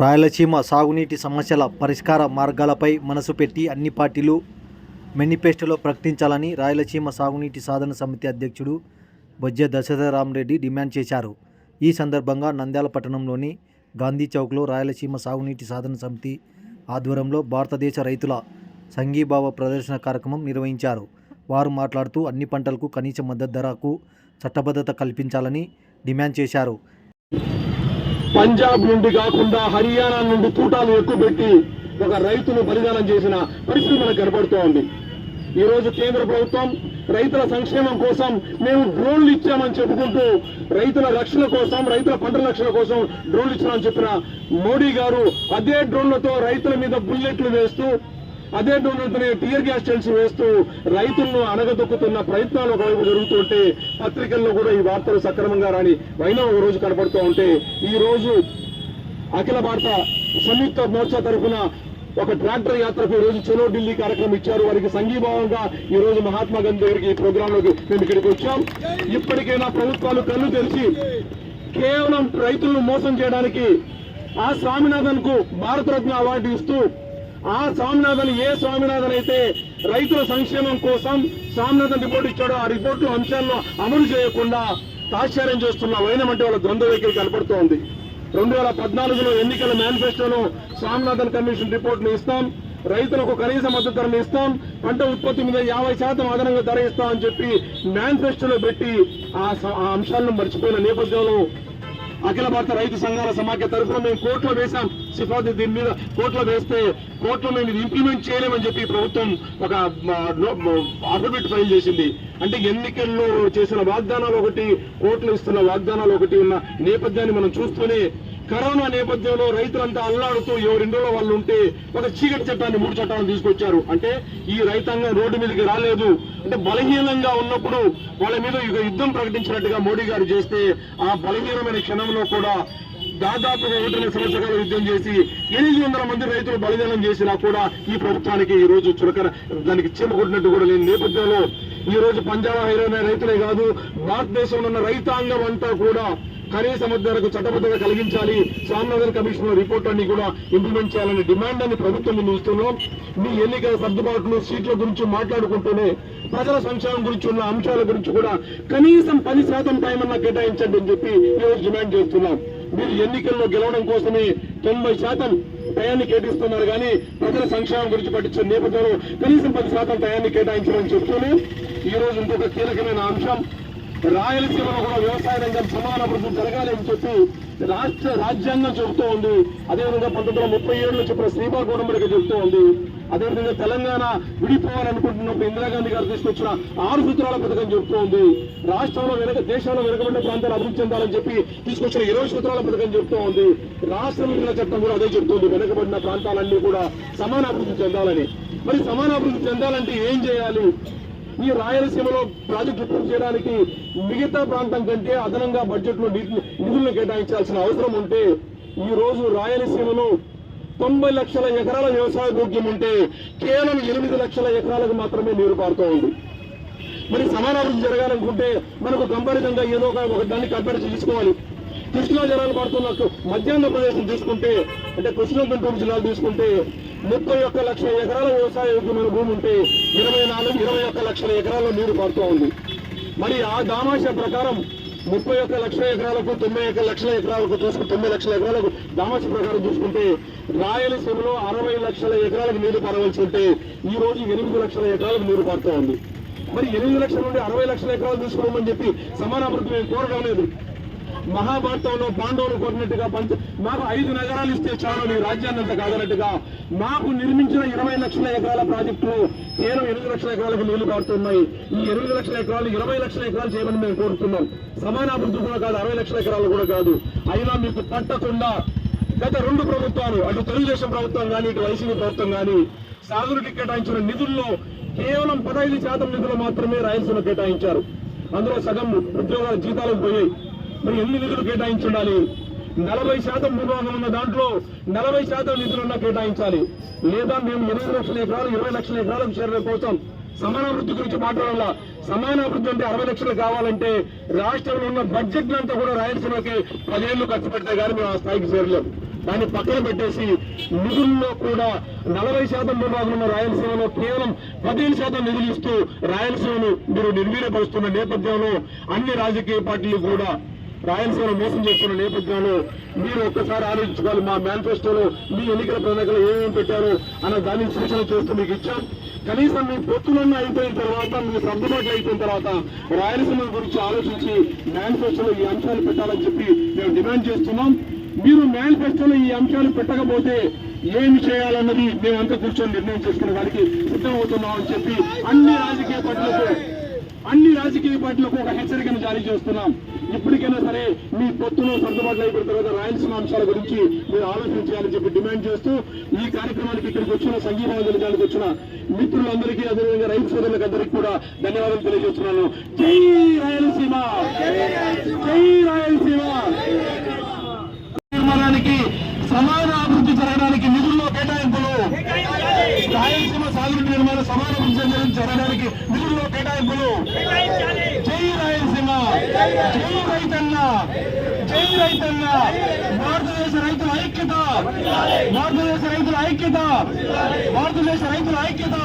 రాయలసీమ సాగునీటి సమస్యల పరిష్కార మార్గాలపై మనసు పెట్టి అన్ని పార్టీలు మేనిఫెస్టోలో ప్రకటించాలని రాయలసీమ సాగునీటి సాధన సమితి అధ్యక్షుడు బొజ్జ దశరథరామరెడ్డి డిమాండ్ చేశారు. ఈ సందర్భంగా నంద్యాల పట్టణంలోని గాంధీ చౌక్లో రాయలసీమ సాగునీటి సాధన సమితి ఆధ్వర్యంలో భారతదేశ రైతుల సంఘీభావ ప్రదర్శన కార్యక్రమం నిర్వహించారు. వారు మాట్లాడుతూ అన్ని పంటలకు కనీస మద్దతు ధరకు చట్టబద్ధత కల్పించాలని డిమాండ్ చేశారు. పంజాబ్ నుండి కాకుండా హర్యానా నుండి తూటాలు ఎక్కువ పెట్టి ఒక రైతును బలిదానం చేసిన పరిస్థితి మనకు కనబడుతూ ఉంది ఈ రోజు కేంద్ర ప్రభుత్వం రైతుల సంక్షేమం కోసం మేము డ్రోన్లు ఇచ్చామని చెప్పుకుంటూ రైతుల రక్షణ కోసం రైతుల పంటల రక్షణ కోసం డ్రోన్లు ఇచ్చామని చెప్పిన మోడీ గారు అదే డ్రోన్లతో రైతుల మీద బుల్లెట్లు వేస్తూ అదే డ్రోన్లతో టీయర్ గ్యాస్ టెల్స్ వేస్తూ రైతులను అనగదొక్కుతున్న ప్రయత్నాలు ఒకవైపు జరుగుతుంటే పత్రికల్లో కూడా ఈ వార్తలు సక్రమంగా రాని వైనా ఒక రోజు కనబడుతూ ఉంటే ఈ రోజు అఖిల భారత సంయుక్త మోర్చా తరఫున ఒక ట్రాక్టర్ యాత్రకు ఈ రోజు చెలో ఢిల్లీ కార్యక్రమం ఇచ్చారు. వారికి సంఘీభావంగా ఈ రోజు మహాత్మా గాంధీ దగ్గరికి ఈ ప్రోగ్రామ్లోకి మేము ఇక్కడికి వచ్చాం. ఇప్పటికైనా ప్రభుత్వాలు కళ్ళు తెరిచి కేవలం రైతులను మోసం చేయడానికి ఆ స్వామినాథన్కు భారతరత్న అవార్డు ఇస్తూ ఆ స్వామినాథన్ ఏ స్వామినాథన్ అయితే రైతుల సంక్షేమం కోసం స్వామినాథన్ రిపోర్ట్ ఇచ్చాడో ఆ రిపోర్టు అంశాలను అమలు చేయకుండా తాత్సార్యం చేస్తున్న వైనమంటే వాళ్ళ ద్వంద్వ వైఖరి కనపడుతోంది. రెండు వేల పద్నాలుగులో ఎన్నికల మేనిఫెస్టోలో స్వామినాథన్ కమిషన్ రిపోర్ట్ను ఇస్తాం. రైతులకు కనీస మద్దతు ధరను ఇస్తాం. పంట ఉత్పత్తి మీద యాభై శాతం అదనంగా ధర ఇస్తామని చెప్పి మేనిఫెస్టోలో పెట్టి ఆ ఆ అంశాలను మర్చిపోయిన నేపథ్యంలో అఖిల భారత రైతు సంఘాల సమాఖ్య తరఫున మేము కోర్టులో వేశాం. సిఫార్సు దీని మీద కోర్టులో వేస్తే కోర్టులో మేము ఇది ఇంప్లిమెంట్ చేయలేమని చెప్పి ప్రభుత్వం ఒక అఫిడవిట్ ఫైల్ చేసింది. అంటే ఎన్నికల్లో చేసిన వాగ్దానాలు ఒకటి కోర్టులు ఇస్తున్న వాగ్దానాలు ఒకటి ఉన్న నేపథ్యాన్ని మనం చూస్తూనే కరోనా నేపథ్యంలో రైతులంతా అల్లాడుతూ ఎవరిండలో వాళ్ళు ఉంటే ఒక చీకటి చట్టాన్ని మూడు చట్టాలను తీసుకొచ్చారు. అంటే ఈ రైతాంగం రోడ్డు మీదకి రాలేదు. అంటే బలహీనంగా ఉన్నప్పుడు వాళ్ళ మీద యుద్ధం ప్రకటించినట్టుగా మోడీ గారు చేస్తే ఆ బలహీనమైన క్షణంలో కూడా దాదాపుగా ఒకటిన్నర సంవత్సరాలు యుద్ధం చేసి ఎనిమిది వందల మంది రైతులు బలిదానం చేసినా కూడా ఈ ప్రభుత్వానికి ఈ రోజు చులకన దానికి చీమ కొట్టినట్టు కూడా లేని నేపథ్యంలో ఈ రోజు పంజాబ్ హైదరాబాద్ రైతులే కాదు భారతదేశంలో ఉన్న రైతాంగం అంతా కూడా కనీస మద్దతులకు చట్టబద్ధత కలిగించాలి. స్వామినాథన్ కమిషన్ రిపోర్ట్ అన్ని కూడా ఇంప్లిమెంట్ చేయాలనే డిమాండ్ అని ప్రభుత్వం ముందు ఉంచుతున్నాం మీ ఎన్నికల సర్దుబాట్లు సీట్ల గురించి మాట్లాడుకుంటూనే ప్రజల సంక్షేమం గురించి ఉన్న అంశాల గురించి కూడా కనీసం పది శాతం టైం అన్న కేటాయించండి అని చెప్పి ఈరోజు డిమాండ్ చేస్తున్నాం. మీరు ఎన్నికల్లో గెలవడం కోసమే తొంభై శాతం టయాన్ని కేటాయిస్తున్నారు కానీ ప్రజల సంక్షేమం గురించి పట్టించిన నేపథ్యంలో కనీసం పది శాతం టయాన్ని కేటాయించమని చెప్తూనే ఈ రోజు ఇంకొక కీలకమైన అంశం. రాయలసీమలో కూడా వ్యవసాయ రంగం సమాన అభివృద్ధి జరగాలి అని చెప్పి రాష్ట్ర రాజ్యాంగం చెబుతూ ఉంది. అదేవిధంగా పంతొమ్మిది వందల ముప్పై ఏడులో చెప్పిన శ్రీబాల్ గౌడమరిక చెబుతూ ఉంది. అదేవిధంగా తెలంగాణ విడిపోవాలనుకుంటున్నప్పుడు ఇందిరాగాంధీ గారు తీసుకొచ్చిన ఆరు సూత్రాల పథకం చెబుతూ ఉంది. రాష్ట్రంలో వెనక దేశంలో వెనుకబడిన ప్రాంతాలు అభివృద్ధి చెందాలని చెప్పి తీసుకొచ్చిన ఇరవై సూత్రాల పథకం చెబుతూ ఉంది. రాష్ట్ర విభజన చట్టం కూడా అదే చెబుతుంది వెనుకబడిన ప్రాంతాలన్నీ కూడా సమాన అభివృద్ధి చెందాలని. మరి సమాన అభివృద్ధి చెందాలంటే ఏం చేయాలి? ఈ రాయలసీమలో ప్రాజెక్టు పూర్తి చేయడానికి మిగతా ప్రాంతం కంటే అదనంగా బడ్జెట్లో నిధులను కేటాయించాల్సిన అవసరం ఉంటే ఈ రోజు రాయలసీమలో తొంభై లక్షల ఎకరాల వ్యవసాయ భోగ్యం ఉంటే కేవలం ఎనిమిది లక్షల ఎకరాలకు మాత్రమే నీరు పారుతూ ఉంది. మరి సమానాభివృద్ధి జరగాలనుకుంటే మనకు కంపారిజంగా ఏదో ఒక ఒక దాన్ని కంపేర్ చేసుకోవాలి. కృష్ణా జలాలు పడుతున్న మధ్యాహ్న ప్రదేశం తీసుకుంటే అంటే కృష్ణా గుంటూరు జిల్లాలు తీసుకుంటే ముప్పై ఒక్క లక్షల ఎకరాల వ్యవసాయ యోగ్యమైన భూమి ఉంటే ఇరవై నాలుగు ఇరవై ఒక్క లక్షల ఎకరాల్లో నీరు పడుతూ ఉంది. మరి ఆ దామాష ప్రకారం ముప్పై ఒక్క లక్షల ఎకరాలకు తొంభై ఒక్క లక్షల ఎకరాలకు చూసుకుంటే తొంభై లక్షల ఎకరాలకు దామాష ప్రకారం చూసుకుంటే రాయలసీమలో అరవై లక్షల ఎకరాలకు నీరు పడవలసి ఉంటే ఈ రోజు ఎనిమిది లక్షల ఎకరాలకు నీరు పడుతూ ఉంది. మరి ఎనిమిది లక్షల నుండి అరవై లక్షల ఎకరాలు తీసుకోమని చెప్పి సమాన అభివృద్ధి మేము కోరడం లేదు. మహాభారతంలో పాండవులు కొట్టినట్టుగా పంచ మాకు ఐదు నగరాలు ఇస్తే చాలు నీ రాజ్యాన్ని అంత కాదన్నట్టుగా మాకు నిర్మించిన ఇరవై లక్షల ఎకరాల ప్రాజెక్టులు కేవలం ఎనిమిది లక్షల ఎకరాలకు నీళ్ళు పారుతున్నాయి ఈ ఎనిమిది లక్షల ఎకరాలు ఇరవై లక్షల ఎకరాలు చేయమని మేము కోరుతున్నాం. సమాన అభివృద్ధి కూడా కాదు అరవై లక్షల ఎకరాలు కూడా కాదు. అయినా మీకు పట్టకుండా గత రెండు ప్రభుత్వాలు అటు తెలుగుదేశం ప్రభుత్వం కానీ ఇటు వైసీపీ ప్రభుత్వం కానీ సాగునికి కేటాయించిన నిధుల్లో కేవలం పదహైదు శాతం నిధులు మాత్రమే రాయలసీమ కేటాయించారు. అందులో సగం ఉద్యోగాల జీతాలకు పోయాయి. మరి ఎన్ని నిధులు కేటాయించుండాలి? నలభై శాతం భూభాగం ఉన్న దాంట్లో నలభై శాతం నిధులున్నా కేటాయించాలి. లేదా మేము ఎనిమిది లక్షల ఎకరాలు ఇరవై లక్షల ఎకరాలకు చేరడం కోసం సమానాభివృద్ధి గురించి మాట్లాడాల? సమానాభివృద్ధి అంటే అరవై లక్షలు కావాలంటే రాష్ట్రంలో ఉన్న బడ్జెట్ అంతా కూడా రాయలసీమకి పదేళ్ళు ఖర్చు పెడితే కానీ మేము ఆ స్థాయికి చేరలేము దాన్ని పక్కన పెట్టేసి నిధుల్లో కూడా నలభై శాతం భూభాగం ఉన్న రాయలసీమలో కేవలం పదిహేను శాతం నిధులు ఇస్తూ రాయలసీమను మీరు నిర్వీర్యపరుస్తున్న నేపథ్యంలో అన్ని రాజకీయ పార్టీలు కూడా రాయలసీమ మోసం చేస్తున్న నేపథ్యంలో మీరు ఒక్కసారి ఆలోచించుకోవాలి. మా మేనిఫెస్టోలో మీ ఎన్నికల ప్రణాళికలు ఏమేమి పెట్టారు అన్న దాన్ని సూచన చేస్తూ మీకు ఇచ్చాం. కనీసం మీ పొత్తులన్న అయిపోయిన తర్వాత మీ సర్దుబాట్లు అయిపోయిన తర్వాత రాయలసీమ గురించి ఆలోచించి మేనిఫెస్టోలో ఈ అంశాలు పెట్టాలని చెప్పి మేము డిమాండ్ చేస్తున్నాం. మీరు మేనిఫెస్టోలో ఈ అంశాలు పెట్టకపోతే ఏమి చేయాలన్నది మేమంతా కూర్చొని నిర్ణయం చేసుకునే వారికి సిద్ధమవుతున్నాం అని చెప్పి అన్ని రాజకీయ పార్టీలకు అన్ని రాజకీయ పార్టీలకు ఒక హెచ్చరికను జారీ చేస్తున్నాం. ఇప్పటికైనా సరే మీ పొత్తులో సర్దుబాట్లు అయిపోయిన తర్వాత రాయలసీమ అంశాల గురించి మీరు ఆలోచించాలని చెప్పి డిమాండ్ చేస్తూ ఈ కార్యక్రమానికి ఇక్కడికి వచ్చిన సంఘీభావం తెలియడానికి వచ్చిన మిత్రులందరికీ అదేవిధంగా రైతు సోదరులకు అందరికీ కూడా ధన్యవాదాలు తెలియజేస్తున్నాను. జై రాయలసీమ! జై రాయలసీమ నిర్మాణానికి సమాన అభివృద్ధి జరగడానికి నిధుల్లో కేటాయింపులు రాయలసీమ సాగునీటి నిర్మాణ సమాన అభివృద్ధి జరగడానికి నిధుల్లో కేటాయింపులు. జై రాయలసీమ. జై రైతన్న. జై రైతన్న. భారతదేశ రైతుల ఐక్యత. భారతదేశ రైతుల ఐక్యత. భారతదేశ రైతుల ఐక్యత.